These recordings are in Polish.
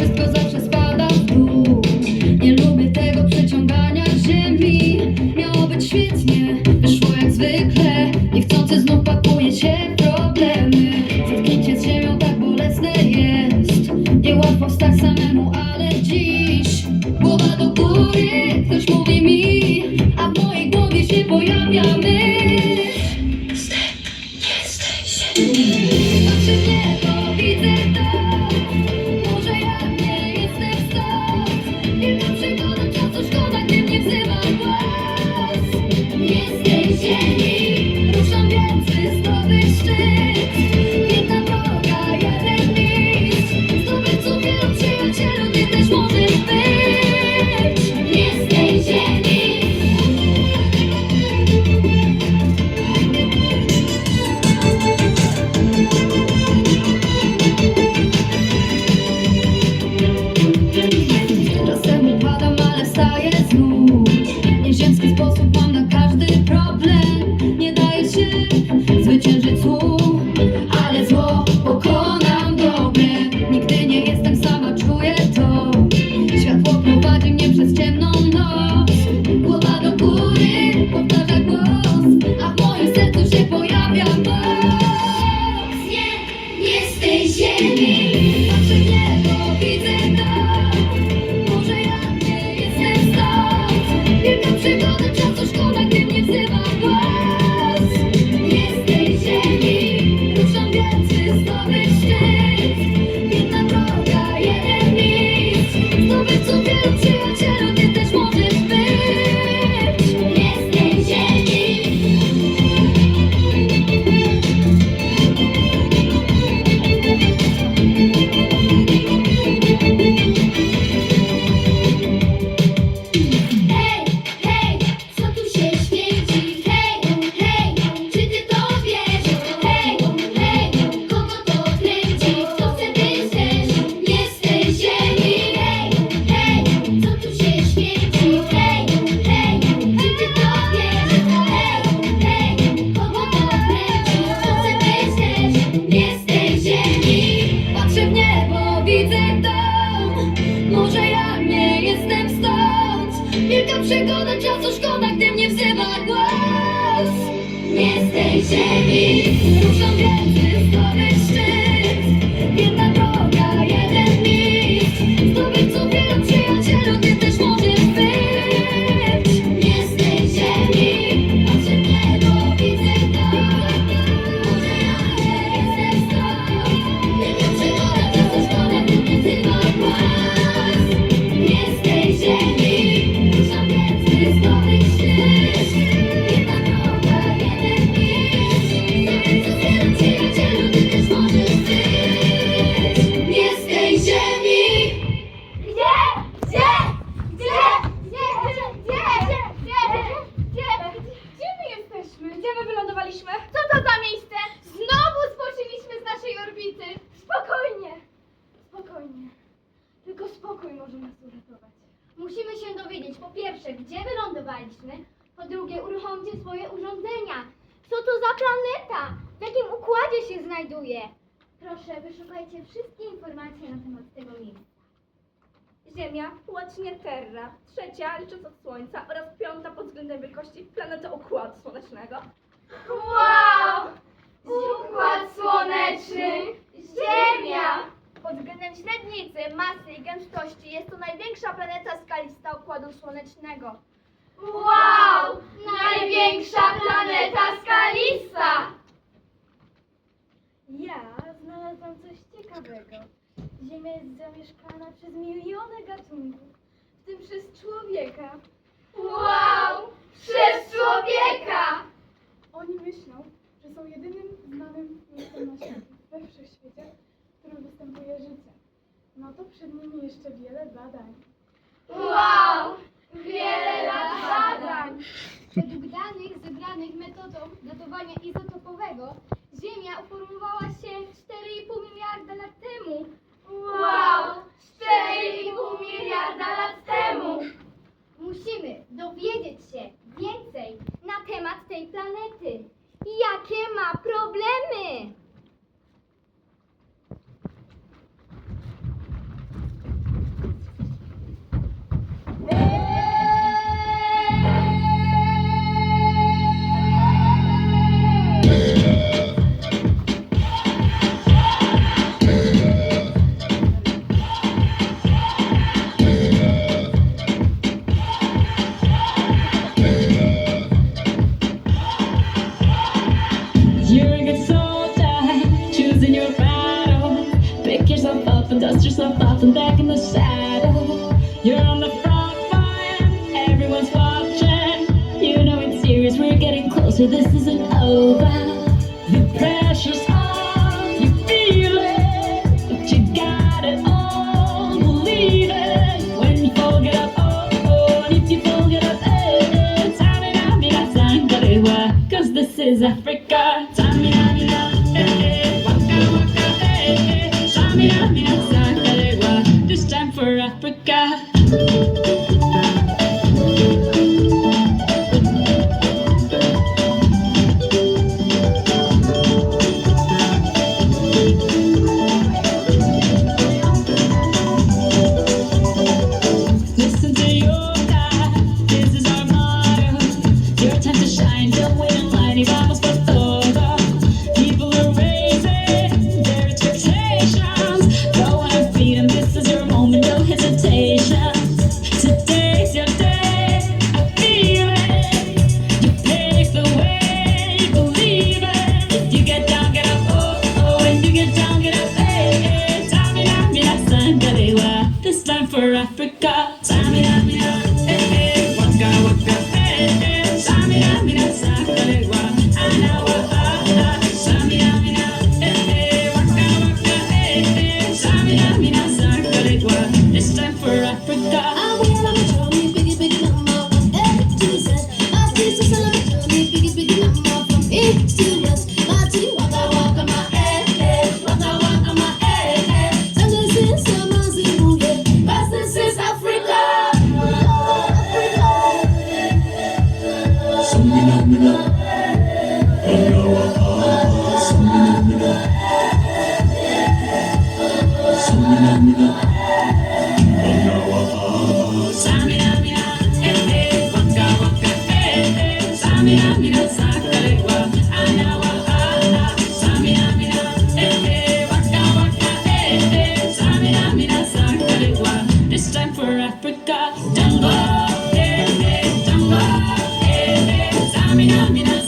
wszystko I. z tej ziemi. Ruszą wiatry z pomyśleń wodzie się znajduje. Proszę, wyszukajcie wszystkie informacje na temat tego miejsca. Ziemia, łącznie Terra, trzecia licząc od Słońca oraz piąta pod względem wielkości planeta Układu Słonecznego. Wow! Układ Słoneczny! Ziemia! Pod względem średnicy, masy i gęstości jest to największa planeta skalista Układu Słonecznego. Wow! Największa planeta skalista! Ja znalazłam coś ciekawego. Ziemia jest zamieszkana przez miliony gatunków, w tym przez człowieka. Wow! Przez człowieka! Oni myślą, że są jedynym znanym miejscem na świecie, we wszechświecie, w którym występuje życie. No to przed nimi jeszcze wiele badań. Wow! Wiele lat badań! Według danych zebranych metodą datowania izotopowego Ziemia uformowała się 4,5 miliarda lat temu. Wow! 4,5 miliarda lat temu! Musimy dowiedzieć się więcej na temat tej planety. Jakie ma problemy? And dust yourself off and back in the saddle. You're on the front line, everyone's watching. You know it's serious, we're getting closer, this isn't over. The pressure's on, you feel it, but you got it all, believe it. When you fold it up, oh, oh, and if you fold it up, eh, eh, tamina, mina, sangalewa, cause this is Africa. Yummy, yummy.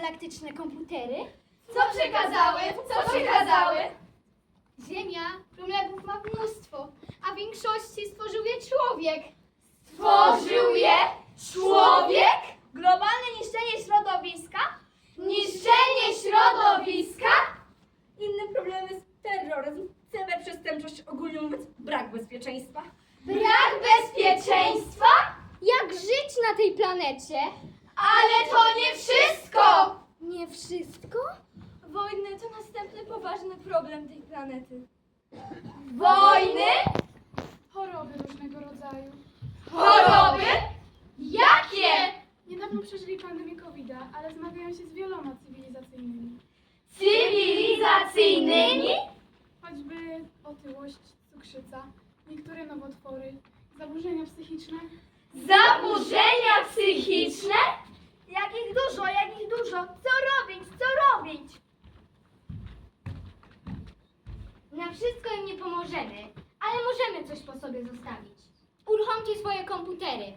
Nasze międzygalaktyczne komputery? Co przekazały? Co przekazały? Ziemia problemów ma mnóstwo, a w większości stworzył je człowiek. Stworzył je człowiek? Globalne niszczenie środowiska? Niszczenie środowiska? Innym problemem jest terroryzm, cyberprzestępczość, ogólnie mówiąc brak bezpieczeństwa. Brak bezpieczeństwa? Jak żyć na tej planecie? Ale to nie wszystko! Nie wszystko? Wojny to następny poważny problem tej planety. Wojny? Choroby różnego rodzaju. Choroby? Jakie? Niedawno przeżyli pandemię covid ale zmagają się z wieloma cywilizacyjnymi. Cywilizacyjnymi? Choćby otyłość, cukrzyca, niektóre nowotwory, zaburzenia psychiczne. Zaburzenia psychiczne? Jakich dużo, jakich dużo! Co robić, co robić? Na wszystko im nie pomożemy, ale możemy coś po sobie zostawić. Uruchomcie swoje komputery.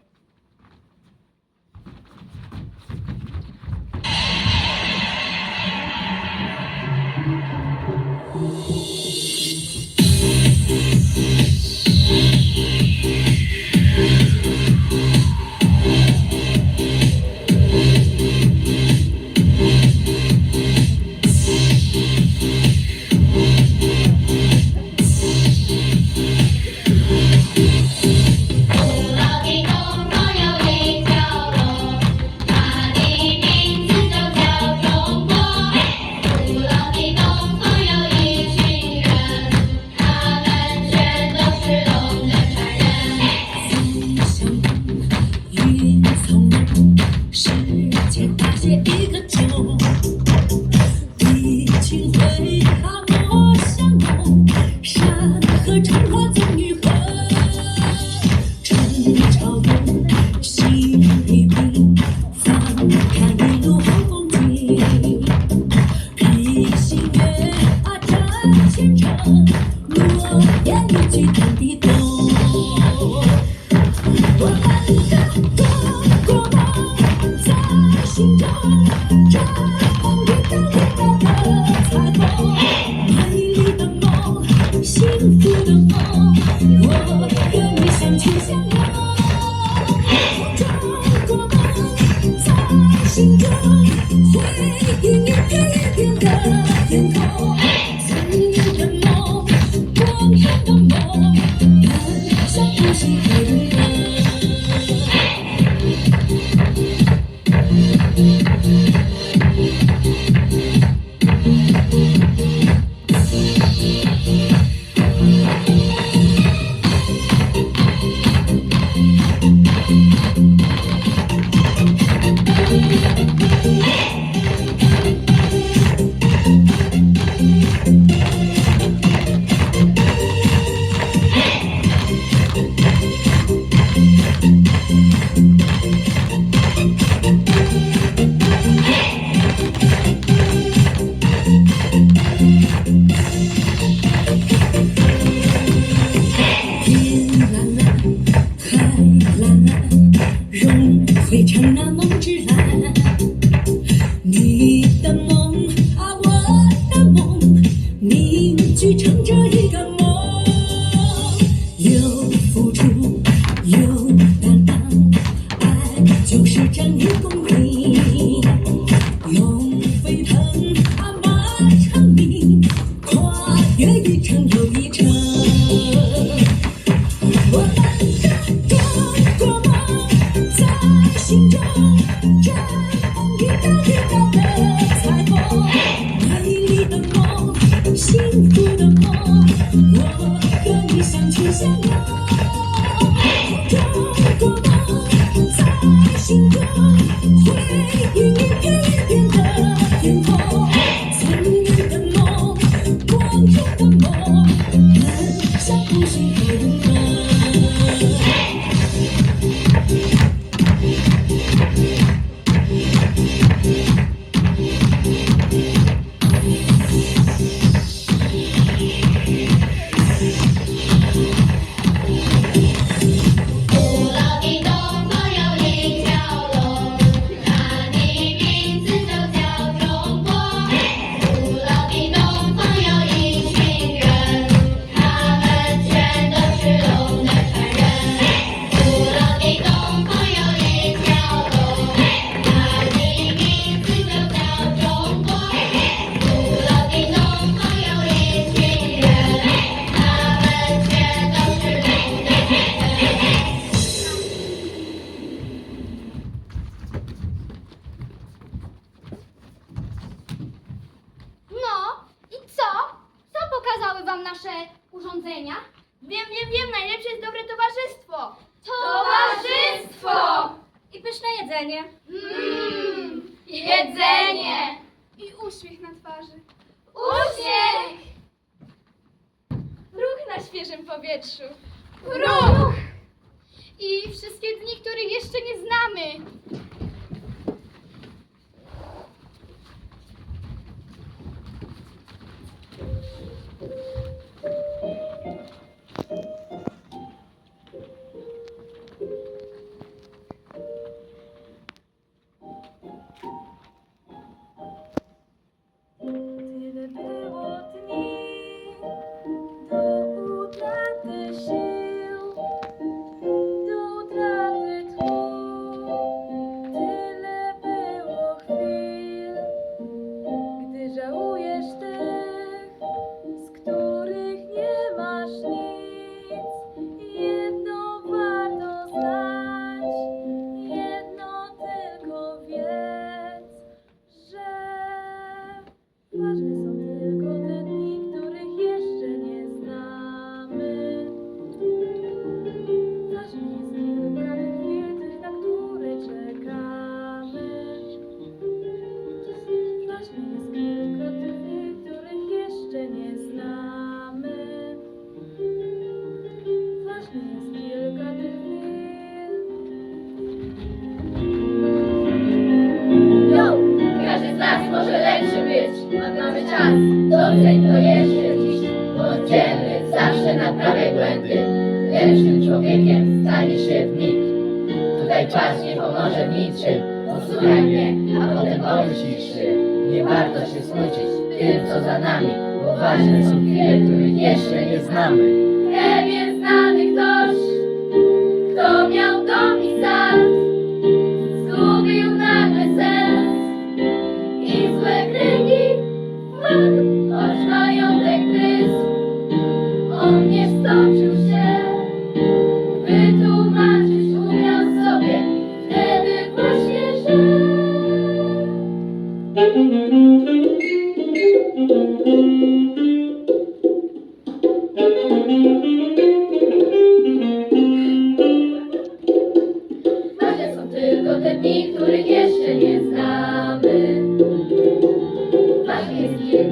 愿意成就你。powietrzu. Ruch! I wszystkie dni, których jeszcze nie znamy. czas nie pomoże w niczym. Posłuchaj mnie, a potem pomyślisz, że nie warto się smucić tym, co za nami, bo ważne są chwile, których jeszcze nie znamy. Thank you.